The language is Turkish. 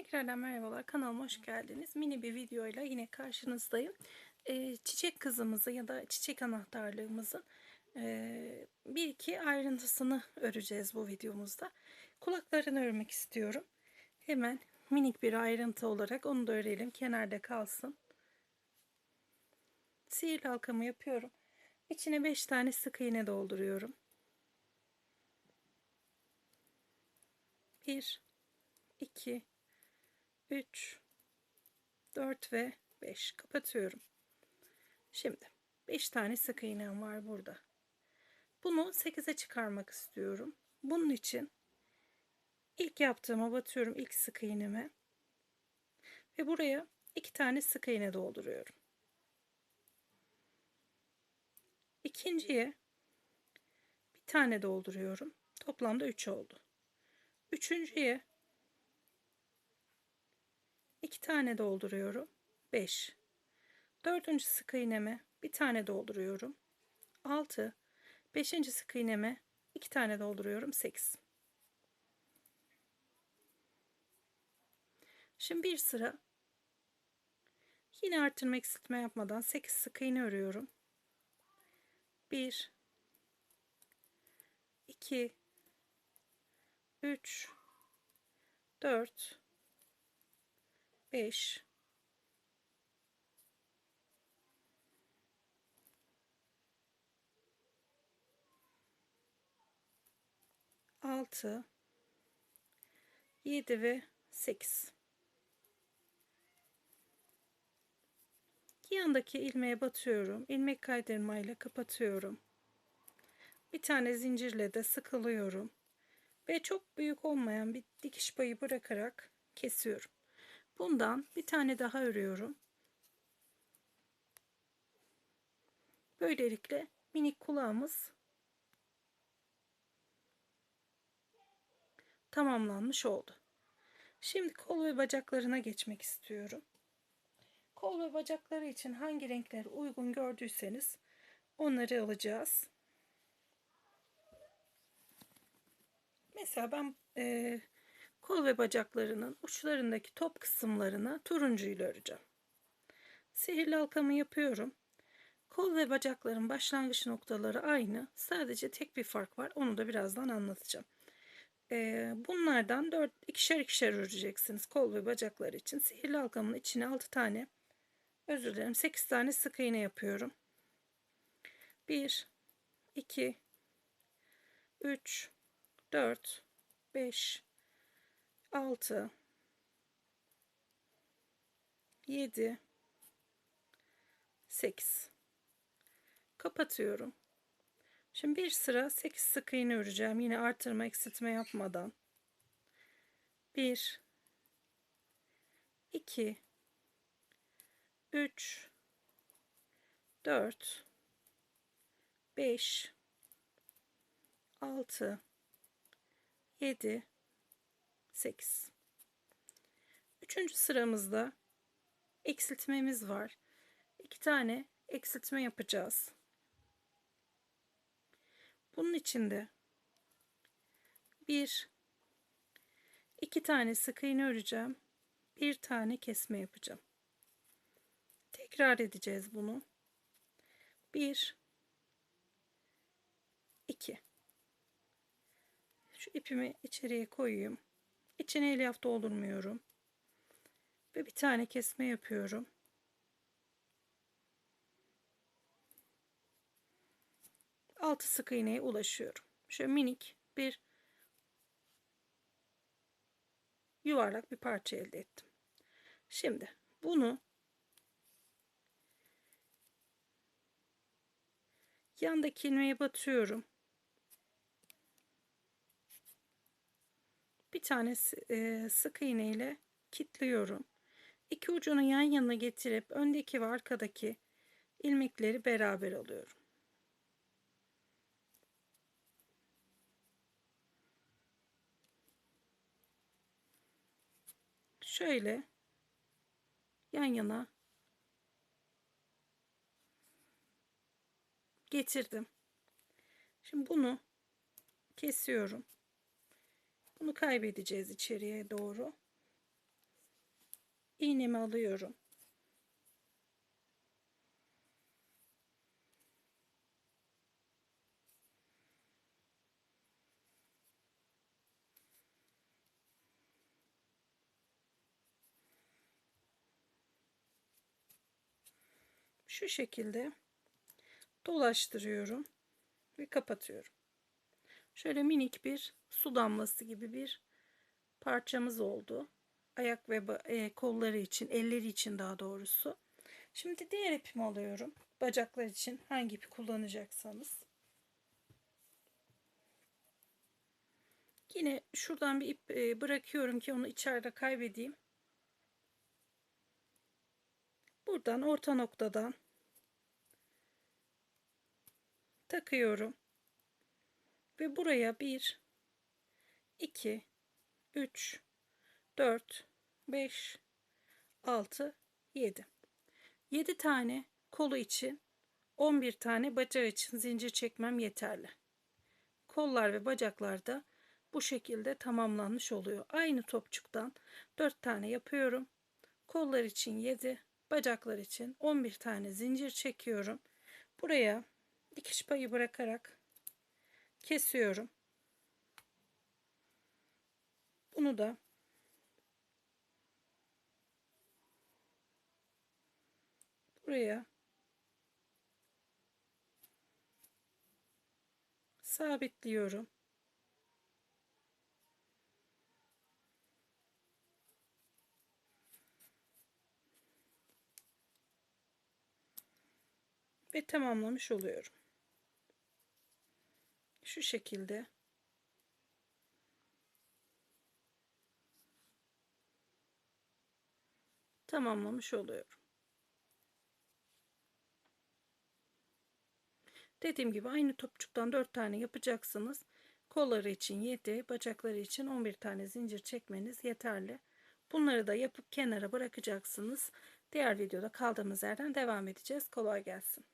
Tekrardan merhabalar kanalıma hoş geldiniz. Mini bir videoyla yine karşınızdayım. Ee, çiçek kızımızı ya da çiçek anahtarlığımızın e, bir iki ayrıntısını öreceğiz bu videomuzda. Kulaklarını örmek istiyorum. Hemen minik bir ayrıntı olarak onu da örelim. Kenarda kalsın. Sihirli halkamı yapıyorum. İçine 5 tane sık iğne dolduruyorum. 1 2 3 4 ve 5 kapatıyorum. Şimdi 5 tane sık iğnem var burada. Bunu 8'e çıkarmak istiyorum. Bunun için ilk yaptığıma batıyorum ilk sık iğneme ve buraya 2 tane sık iğne dolduruyorum. İkinciye bir tane dolduruyorum. Toplamda 3 oldu. Üçüncüye iki tane dolduruyorum. 5. Dördüncü sık iğneme bir tane dolduruyorum. 6. Beşinci sık iğneme iki tane dolduruyorum. 8. Şimdi bir sıra yine arttırma eksiltme yapmadan 8 sık iğne örüyorum. 1 2 3 4 5 6 7 ve 8 yandaki ilmeğe batıyorum. İlmek kaydırmayla kapatıyorum. Bir tane zincirle de sıkılıyorum. Ve çok büyük olmayan bir dikiş payı bırakarak kesiyorum Bundan bir tane daha örüyorum. Böylelikle minik kulağımız tamamlanmış oldu. Şimdi kol ve bacaklarına geçmek istiyorum. Kol ve bacakları için hangi renkler uygun gördüyseniz onları alacağız. Mesela ben e, Kol ve bacaklarının uçlarındaki top kısımlarını turuncu ile öreceğim. Sihirli halkamı yapıyorum. Kol ve bacakların başlangıç noktaları aynı. Sadece tek bir fark var. Onu da birazdan anlatacağım. Ee, bunlardan 4 ikişer ikişer öreceksiniz kol ve bacaklar için. Sihirli halkamın içine 6 tane özür dilerim 8 tane sık iğne yapıyorum. 1 2 3 4 5 6 7 8 kapatıyorum. Şimdi bir sıra 8 sık iğne öreceğim. Yine artırma eksiltme yapmadan. 1 2 3 4 5 6 7 8. Üçüncü sıramızda eksiltmemiz var. İki tane eksiltme yapacağız. Bunun içinde bir iki tane sık iğne öreceğim. Bir tane kesme yapacağım. Tekrar edeceğiz bunu. Bir iki. Şu ipimi içeriye koyayım. İçine elyaf doldurmuyorum. Ve bir tane kesme yapıyorum. Altı sık iğneye ulaşıyorum. Şöyle minik bir yuvarlak bir parça elde ettim. Şimdi bunu yandaki ilmeğe batıyorum. Bir tane e, sık iğne ile kilitliyorum. İki ucunu yan yana getirip öndeki ve arkadaki ilmekleri beraber alıyorum. Şöyle yan yana getirdim. Şimdi bunu kesiyorum. Bunu kaybedeceğiz içeriye doğru. iğnemi alıyorum. Şu şekilde dolaştırıyorum ve kapatıyorum. Şöyle minik bir su damlası gibi bir parçamız oldu. Ayak ve e, kolları için, elleri için daha doğrusu. Şimdi diğer ipimi alıyorum. Bacaklar için hangi ipi kullanacaksanız. Yine şuradan bir ip e, bırakıyorum ki onu içeride kaybedeyim. Buradan orta noktadan takıyorum. Ve buraya 1 2 3 4 5 6 7 7 tane kolu için 11 tane bacağı için zincir çekmem yeterli. Kollar ve bacaklar da bu şekilde tamamlanmış oluyor. Aynı topçuktan 4 tane yapıyorum. Kollar için 7, bacaklar için 11 tane zincir çekiyorum. Buraya dikiş payı bırakarak kesiyorum. Bunu da buraya sabitliyorum. Ve tamamlamış oluyorum. Şu şekilde tamamlamış oluyorum. Dediğim gibi aynı topçuktan 4 tane yapacaksınız. Kolları için 7, bacakları için 11 tane zincir çekmeniz yeterli. Bunları da yapıp kenara bırakacaksınız. Diğer videoda kaldığımız yerden devam edeceğiz. Kolay gelsin.